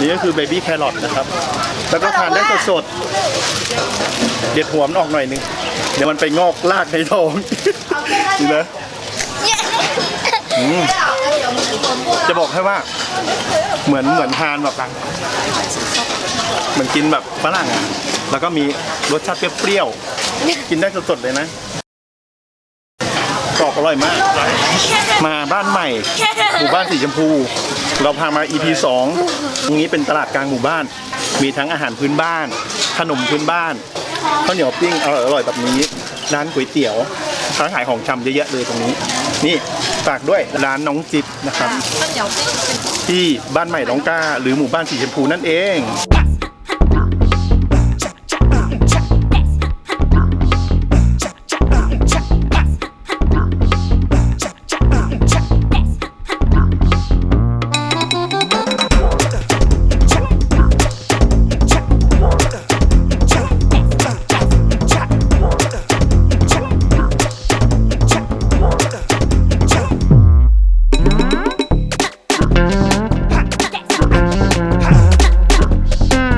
นี่ก็คือเบบี้แครอทนะครับ แล้วก็ทานได้สดๆ เด็ดหัวมันออกหน่อยนึง เดี๋ยวมันไปงอกลากในท้องนี่นะอืมจะบอกให้ว่า เหมือนเหมือนทานแบบเหมือนกินแบบฝรั่งอะ แล้วก็มีรสชาติเปรี้ยวๆ กินได้สดๆเลยนะ กรอบอร่อยมาก มาบ้านใหม่ หมู่บ้านสีชมพู เราพามา EP 2ตรงนี้เป็นตลาดกลางหมู่บ้าน มีทั้งอาหารพื้นบ้าน ขนมพื้นบ้านข้าวเหนียวปิ้งอร่อยอร่อยๆแบบนี้ ร้านก๋วยเตี๋ยวร้านขายของชำเยอะๆเลยตรงนี้ นี่ฝากด้วยร้านน้องจิ๊บนะครับที่บ้านใหม่น้องก้า หรือหมู่บ้านสีชมพูนั่นเอง Back